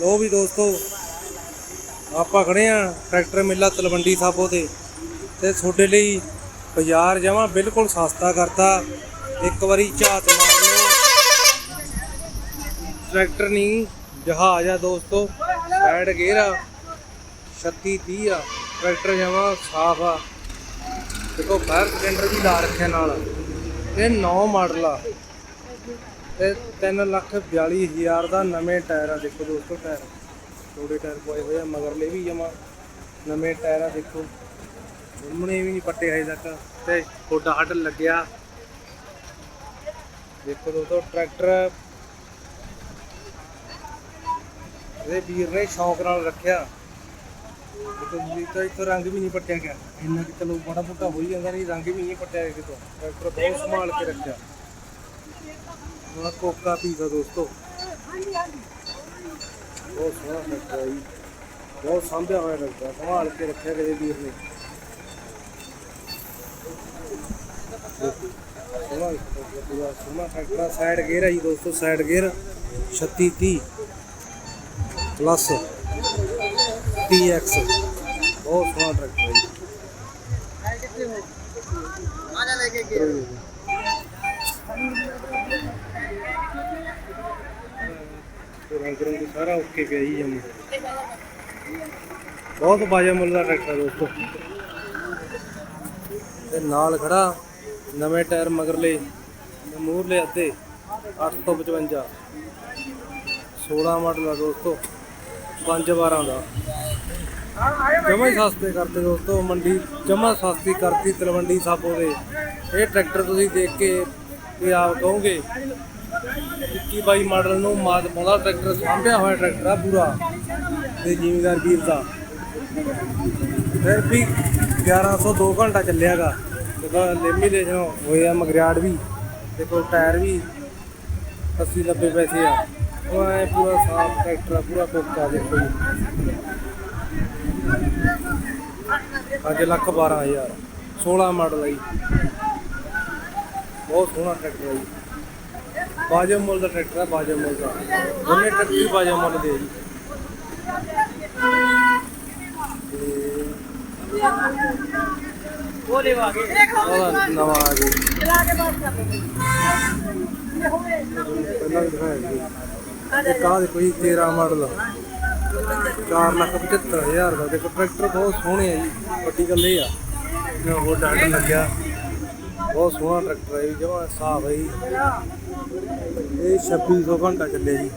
ਲੋ ਵੀ ਦੋਸਤੋ, ਆਪਾਂ ਖੜੇ ਆ ਟਰੈਕਟਰ ਮੇਲਾ ਤਲਵੰਡੀ ਸਾਬੋ ਤੇ ਤੇ ਤੁਹਾਡੇ ਲਈ ਬਾਜ਼ਾਰ ਜਮਾ ਬਿਲਕੁਲ ਸਸਤਾ ਕਰਤਾ। ਇੱਕ ਵਾਰੀ ਝਾਤ ਮਾਰ ਲਓ। ਟਰੈਕਟਰ ਨਹੀਂ ਜਹਾਜ਼ ਆ ਦੋਸਤੋ ਸਾਈਡ ਗੇਅਰ ਆ 36 30 ਆ। ਟਰੈਕਟਰ ਜਮਾ ਸਾਫ਼ ਆ। ਦੇਖੋ ਫਾਇਰ ਸਿਲੰਡਰ ਵੀ ਲਾ ਰੱਖਿਆ ਨਾਲ। ਇਹ 9 ਮਾਡਲ ਆ। ਤੇ 3 ਲੱਖ 42 ਹਜ਼ਾਰ ਦਾ ਨਵੇਂ ਟਾਇਰ ਆ ਦੇਖੋ ਦੋਸਤੋ ਟਾਇਰ। ਛੋਟੇ ਟਾਇਰ ਪਏ ਹੋਏ ਆ ਮਗਰਲੇ ਵੀ ਜਮਾ ਨਵੇਂ ਟਾਇਰ ਆ ਦੇਖੋ। ਸਾਹਮਣੇ ਵੀ ਨਹੀਂ ਪੱਟੇ ਹਜੇ ਤੱਕ। ਤੇ ਗੋਡਾ ਹੱਡ ਲੱਗਿਆ। ਦੇਖੋ ਦੋਸਤੋ, ਟਰੈਕਟਰ ਇਹ ਵੀਰ ਨੇ ਸ਼ੌਂਕ ਨਾਲ ਰੱਖਿਆ। ਦੇਖੋ ਜੀ ਤਾਂ ਇੱਥੋਂ ਰੰਗ ਵੀ ਨਹੀਂ ਪੱਟਿਆ ਗਿਆ। ਇੰਨਾ ਕਿ ਚਲੋ ਬੜਾ ਬੁੱਟਾ ਹੋਈ ਜਾਂਦਾ ਨਹੀਂ, ਰੰਗ ਵੀ ਨਹੀਂ ਪੱਟਿਆ ਗਿਆ ਕਿਤੋਂ। ਟਰੈਕਟਰ ਬਹੁਤ ਸੰਭਾਲ ਕੇ ਰੱਖਿਆ। ਉਹ ਕੋਕਾ ਪੀਜ਼ਾ ਦੋਸਤੋ ਬਹੁਤ ਸੋਹਣਾ ਟਰੈਕਟਰ ਹੈ ਜੀ ਬਹੁਤ ਸਾਂਭਿਆ ਹੋਇਆ ਟਰੈਕਟਰ ਸੰਭਾਲ ਕੇ ਰੱਖਿਆ ਕਿਸੇ ਵੀਰ ਨੇ ਸੋਹਣਾ ਟਰੈਕਟਰ ਪੂਰਾ ਸੋਹਣਾ ਟਰੈਕਟਰ ਸਾਈਡ ਗੇਅਰ ਹੈ ਜੀ ਦੋਸਤੋ ਸਾਈਡ ਗੇਅਰ 36 30 ਪਲੱਸ TX ਬਹੁਤ ਸੋਹਣਾ ਟਰੈਕਟਰ ਹੈ ਜੀ ਆਜਾ ਲੈ ਕੇ ਗਿਆ ਰੰਗ ਰੰਗ ਸਾਰਾ ਓਕੇ ਪਿਆ ਜੀ ਜਮ। ਬਹੁਤ ਬਾਜਾ ਮੁੱਲ ਦਾ ਟਰੈਕਟਰ ਦੋਸਤੋ। ਤੇ ਨਾਲ ਖੜਾ ਨਵੇਂ ਟਾਇਰ ਮਗਰਲੇ ਤੇ ਅੱਧੇ 855 16 ਮਾਡਲ ਆ ਦੋਸਤੋ 512 ਦਾ। ਜਮਾ ਸਸਤੇ ਕਰਤੇ ਦੋਸਤੋ, ਮੰਡੀ ਜਮਾ ਸਸਤੀ ਕਰਤੀ ਤਲਵੰਡੀ ਸਾਬੋ ਦੇ। ਇਹ ਟਰੈਕਟਰ ਤੁਸੀਂ ਦੇਖ ਕੇ ਇਹ ਆਪ ਕਹੋਗੇ 21 22 ਮਾਡਲ ਨੂੰ ਮਾਦ ਪਾਉਂਦਾ ਟਰੈਕਟਰ, ਸਾਂਭਿਆ ਹੋਇਆ ਟਰੈਕਟਰ ਆ ਪੂਰਾ ਤੇ ਜ਼ਿਮੀਦਾਰ ਵੀਰ ਦਾ। ਫਿਰ ਵੀ 1102 ਘੰਟਾ ਚੱਲਿਆਗਾ। ਦੇਖੋ ਲੇਮੀ ਦੇ ਜੋ ਹੋਇਆ ਮਗਰਿਆੜ ਵੀ ਦੇਖੋ ਟਾਇਰ ਵੀ 80 90 ਪੈਸੇ ਆ। ਉਹ ਐ ਪੂਰਾ ਸਾਫ਼ ਟਰੈਕਟਰ ਆ, ਪੂਰਾ ਕੋਕਾ ਦੇਖੋ ਜੀ। 5 ਲੱਖ 12000 16 ਮਾਡਲ ਆ ਜੀ। ਬਹੁਤ ਸੋਹਣਾ ਟਰੈਕਟਰ ਆ ਜੀ। ਬਾਜਾ ਮੁੱਲ ਦਾ ਟਰੈਕਟਰ ਹੈ ਬਾਜਾ ਮੁੱਲ ਦਾ। ਦੋਨੇ ਟਰੈਕਟਰ ਹੀ ਬਾਜਾ ਮੁੱਲ ਦੇ ਆ ਜੀ ਉਹ ਆ ਗਏ ਉਹਦਾ ਨਵਾਂ ਆ ਗਿਆ। ਚਲਾ ਕੇ ਬਾਤ ਕਰ ਪਹਿਲਾਂ ਵੀ ਦਿਖਾਇਆ ਸੀ। ਇਹ ਕਾਹ ਦੇ ਕੋਈ 13 ਮਾਡਲ 4 ਲੱਖ 75 ਹਜ਼ਾਰ ਦਾ। ਦੇਖੋ ਟਰੈਕਟਰ ਬਹੁਤ ਸੋਹਣੇ ਆ ਜੀ। ਵੱਡੀ ਗੱਲ ਇਹ ਆ। ਜਿਵੇਂ ਹੋਰ ਡਾਟ ਲੱਗਿਆ। ਬਹੁਤ ਸੋਹਣਾ ਟਰੈਕਟਰ ਹੈ ਜੀ। ਜਮਾ ਸਾਫ਼ ਹੈ ਜੀ। ਇਹ 2600 ਘੰਟਾ ਚੱਲਿਆ ਜੀ।